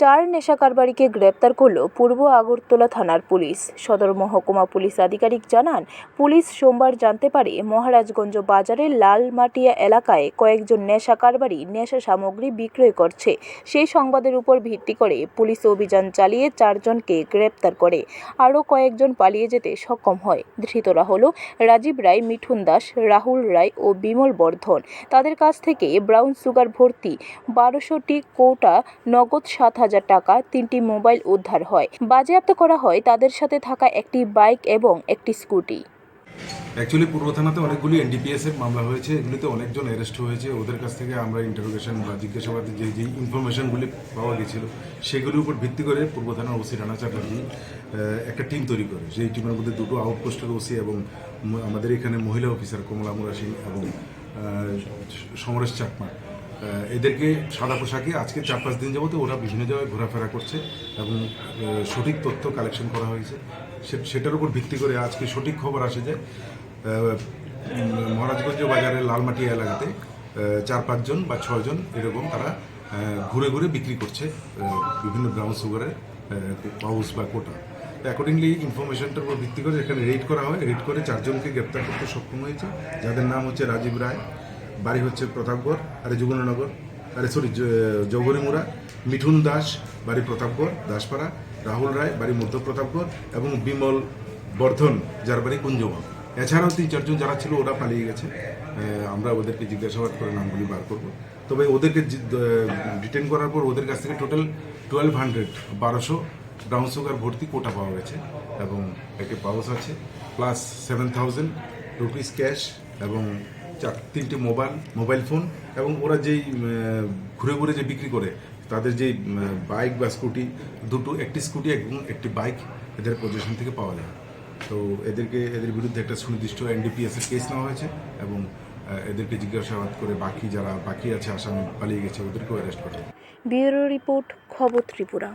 চার নেশা কারবারিকে গ্রেপ্তার করল পূর্ব আগরতলা থানার পুলিশ। সদর মহকুমা পুলিশ আধিকারিক জানান, পুলিশ সোমবার জানতে পারে মহারাজগঞ্জ বাজারের লালমাটিয়া এলাকায় কয়েকজন নেশা কারবারি নেশা সামগ্রী বিক্রয় করছে। সেই সংবাদের উপর ভিত্তি করে পুলিশ অভিযান চালিয়ে চারজনকে গ্রেপ্তার করে। আরও কয়েকজন পালিয়ে যেতে সক্ষম হয়। ধৃতরা হল রাজীব রায়, মিঠুন দাস, রাহুল রায় ও বিমল বর্ধন। তাদের কাছ থেকে ব্রাউন সুগার ভর্তি বারোশোটি কৌটা নগদ সাত হাজার হাজার টাকা তিনটি মোবাইল উদ্ধার হয়। বাজেয়াপ্ত করা হয় তাদের সাথে থাকা একটি বাইক এবং একটি স্কুটি। অ্যাকচুয়ালি পূর্ব থানাতে অনেকগুলি এনডিপিএস এর মামলা হয়েছে। এগুলিতে অনেকজন অ্যারেস্ট হয়েছে। ওদের কাছ থেকে আমরা ইন্টারোগেশন বা জিজ্ঞাসাবাদে যে যে ইনফরমেশনগুলি পাওয়া গেছিল, সেগুলির উপর ভিত্তি করে পূর্ব থানার ওসি রানা চ্যাটার্জি একটা টিম তৈরি করে। সেই টিমের মধ্যে দুটো আউটপোস্টের ওসি এবং আমাদের এখানে মহিলা অফিসার কমলা মুরা সিং এবং সমরেশ চাকমা। এদেরকে সাদা পোশাকে আজকে চার পাঁচ দিন যাবত ওরা বিভিন্ন জায়গায় ঘোরাফেরা করছে এবং সঠিক তথ্য কালেকশন করা হয়েছে। সেটার উপর ভিত্তি করে আজকে সঠিক খবর আসে যে মহারাজগঞ্জ বাজারের লালমাটি এলাকাতে চার পাঁচজন বা ছয়জন এরকম তারা ঘুরে ঘুরে বিক্রি করছে বিভিন্ন ব্রাউন সুগারের পাউস বা কোটা অ্যাকর্ডিংলি ইনফরমেশনটার উপর ভিত্তি করে এখানে রেড করা হয়। রেড করে চারজনকে গ্রেপ্তার করতে সক্ষম হয়েছে। যাদের নাম হচ্ছে রাজীব রায় বাড়ি হচ্ছে প্রতাপগড়, আরে যুগননগর আরে সরি জৌগরিমুড়া মিঠুন দাস, বাড়ি প্রতাপগড়, দাসপাড়া, রাহুল রায়, বাড়ি মধ্য প্রতাপগড় এবং বিমল বর্ধন, যার বাড়ি কুঞ্জবাগ এছাড়াও তিন, চারজন যারা ছিল, ওরা পালিয়ে গেছে। আমরা ওদেরকে জিজ্ঞাসাবাদ করে নামগুলি বার করব। তবে ওদেরকে ডিটেন করার পর ওদের কাছ থেকে টোটাল টুয়েলভ হান্ড্রেড বারোশো ব্রাউন সুগার ভর্তি কোটা পাওয়া গেছে এবং একে পাউস আছে plus seven thousand rupees cash এবং চার, তিনটে মোবাইল মোবাইল ফোন এবং ওরা যেই ঘুরে ঘুরে যে বিক্রি করে, তাদের যেই বাইক বা স্কুটি, দুটো, একটি স্কুটি এবং একটি বাইক এদের পজিশন থেকে পাওয়া যায় তো এদেরকে, এদের বিরুদ্ধে একটা সুনির্দিষ্ট এনডিপিএস এর কেস নেওয়া হয়েছে এবং এদেরকে জিজ্ঞাসাবাদ করে বাকি যারা বাকি আছে, আসামি পালিয়ে গেছে, ওদেরকেও অ্যারেস্ট করা। ব্যুরো রিপোর্ট, খবর ত্রিপুরা